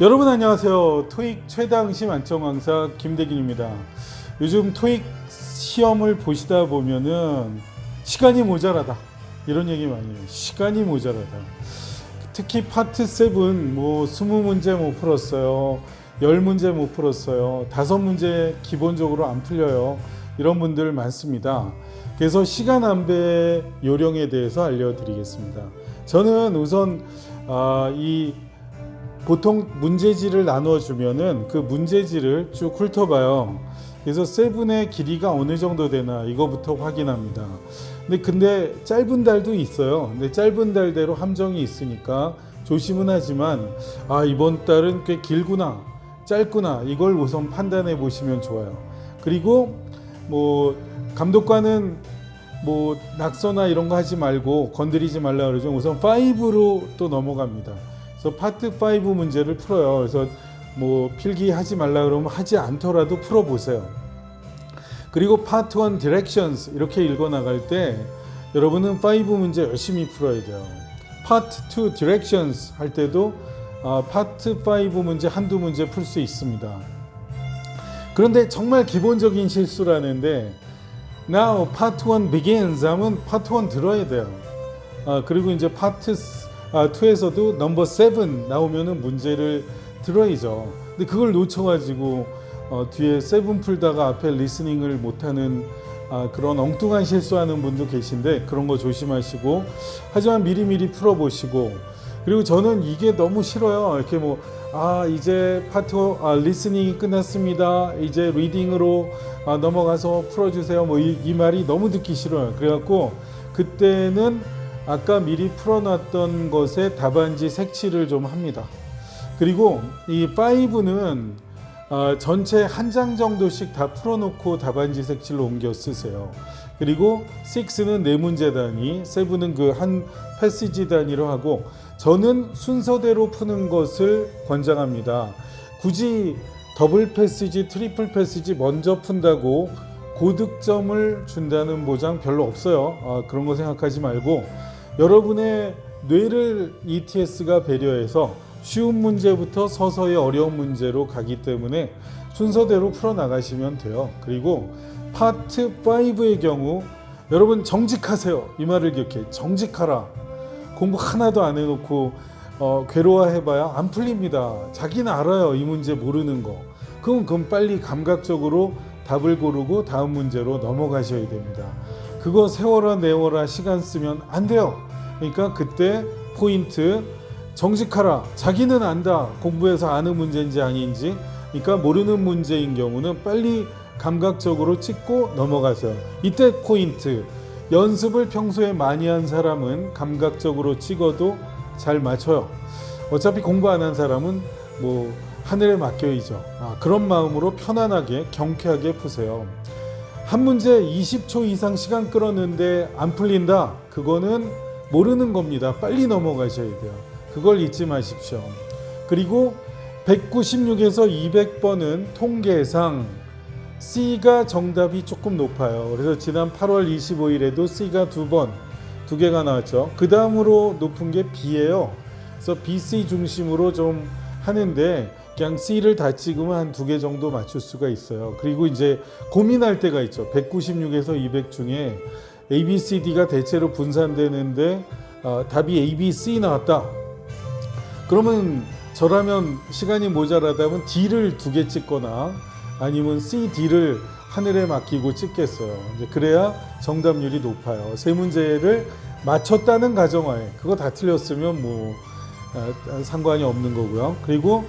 여러분 안녕하세요. 토익 최당시 만점 강사 김대균입니다. 요즘 토익 시험을 보시다 보면은 시간이 모자라다 이런 얘기 많이 해요. 시간이 모자라다. 특히 파트 7 뭐 20문제 못 풀었어요. 10문제 못 풀었어요. 다섯 문제 기본적으로 안 풀려요. 이런 분들 많습니다. 그래서 시간 안배 요령에 대해서 알려드리겠습니다. 저는 우선 아, 이 보통 문제지를 나눠주면은 그 문제지를 쭉 훑어봐요. 그래서 세븐의 길이가 어느 정도 되나 이거부터 확인합니다. 근데 근데 짧은 달도 있어요. 근데 짧은 달대로 함정이 있으니까 조심은 하지만 아 이번 달은 꽤 길구나, 짧구나 이걸 우선 판단해 보시면 좋아요. 그리고 뭐 감독관은 뭐 낙서나 이런 거 하지 말고 건드리지 말라 그러죠. 우선 5로 또 넘어갑니다. 그래서 파트 5 문제를 풀어요. 그래서 뭐 필기하지 말라 그러면 하지 않더라도 풀어 보세요. 그리고 파트 1 디렉션스 이렇게 읽어 나갈 때 여러분은 5 문제 열심히 풀어야 돼요. 파트 2 디렉션스 할 때도 아, 파트 5 문제 한두 문제 풀 수 있습니다. 그런데 정말 기본적인 실수라는데 Now Part 1 begins 하면 Part 1 들어야 돼요. 아, 그리고 이제 파트 2에서도 넘버 7 나오면은 문제를 들어야죠. 근데 그걸 놓쳐가지고 어, 뒤에 7 풀다가 앞에 리스닝을 못하는 아, 그런 엉뚱한 실수하는 분도 계신데 그런 거 조심하시고 하지만 미리미리 풀어보시고 그리고 저는 이게 너무 싫어요. 이렇게 뭐 아 이제 파트 아, 리스닝이 끝났습니다. 이제 리딩으로 아, 넘어가서 풀어주세요. 뭐이 말이 너무 듣기 싫어요. 그래갖고 그때는 아까 미리 풀어놨던 것에 답안지 색칠을 좀 합니다. 그리고 이 5는 어, 전체 한 장 정도씩 다 풀어놓고 답안지 색칠로 옮겨 쓰세요. 그리고 6는 네 문제 단위, 7은 그 한 패시지 단위로 하고 저는 순서대로 푸는 것을 권장합니다. 굳이 더블 패시지, 트리플 패시지 먼저 푼다고 고득점을 준다는 보장 별로 없어요. 아, 그런 거 생각하지 말고 여러분의 뇌를 ETS가 배려해서 쉬운 문제부터 서서히 어려운 문제로 가기 때문에 순서대로 풀어 나가시면 돼요. 그리고 파트 5의 경우 여러분 정직하세요. 이 말을 기억해. 정직하라. 공부 하나도 안 해놓고 어, 괴로워해봐야 안 풀립니다. 자기는 알아요. 이 문제 모르는 거. 그럼 그럼 빨리 감각적으로 답을 고르고 다음 문제로 넘어가셔야 됩니다. 그거 세워라 내워라 시간 쓰면 안 돼요. 그러니까 그때 포인트 정직하라. 자기는 안다. 공부해서 아는 문제인지 아닌지. 그러니까 모르는 문제인 경우는 빨리 감각적으로 찍고 넘어가세요. 이때 포인트. 연습을 평소에 많이 한 사람은 감각적으로 찍어도 잘 맞춰요. 어차피 공부 안 한 사람은 뭐 하늘에 맡겨이죠. 아, 그런 마음으로 편안하게 경쾌하게 푸세요. 한 문제 20초 이상 시간 끌었는데 안 풀린다. 그거는 모르는 겁니다. 빨리 넘어가셔야 돼요. 그걸 잊지 마십시오. 그리고 196에서 200번은 통계상 C가 정답이 조금 높아요. 그래서 지난 8월 25일에도 C가 두 번, 두 개가 나왔죠. 그 다음으로 높은 게 B예요. 그래서 B, C 중심으로 좀 하는데 그냥 C를 다 찍으면 한 두 개 정도 맞출 수가 있어요. 그리고 이제 고민할 때가 있죠. 196에서 200 중에 A, B, C, D가 대체로 분산되는데 어, 답이 A, B, C 나왔다. 그러면 저라면 시간이 모자라다면 D를 두 개 찍거나 아니면 C, D를 하늘에 맡기고 찍겠어요. 이제 그래야 정답률이 높아요. 세 문제를 맞췄다는 가정하에 그거 다 틀렸으면 뭐 아, 상관이 없는 거고요. 그리고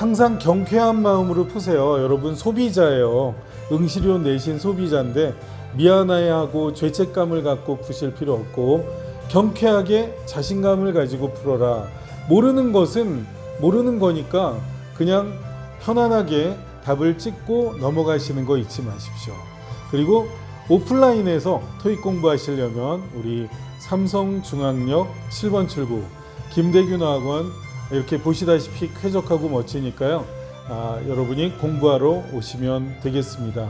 항상 경쾌한 마음으로 푸세요. 여러분 소비자예요. 응시료 내신 소비자인데 미안해하고 죄책감을 갖고 푸실 필요 없고 경쾌하게 자신감을 가지고 풀어라. 모르는 것은 모르는 거니까 그냥 편안하게 답을 찍고 넘어가시는 거 잊지 마십시오. 그리고 오프라인에서 토익 공부하시려면 우리 삼성중앙역 7번 출구 김대균 학원 이렇게 보시다시피 쾌적하고 멋지니까요. 아, 여러분이 공부하러 오시면 되겠습니다.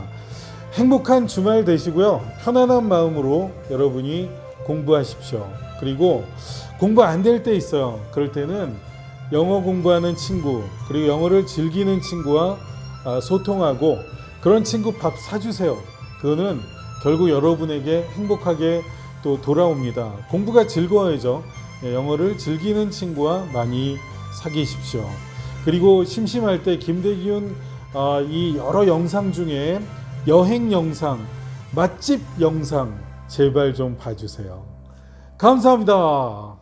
행복한 주말 되시고요. 편안한 마음으로 여러분이 공부하십시오. 그리고 공부 안 될 때 있어요. 그럴 때는 영어 공부하는 친구 그리고 영어를 즐기는 친구와 아, 소통하고 그런 친구 밥 사주세요. 그거는 결국 여러분에게 행복하게 또 돌아옵니다. 공부가 즐거워야죠. 예, 영어를 즐기는 친구와 많이 사귀십시오. 그리고 심심할 때 김대기훈 아, 이 여러 영상 중에 여행 영상, 맛집 영상 제발 좀 봐주세요. 감사합니다.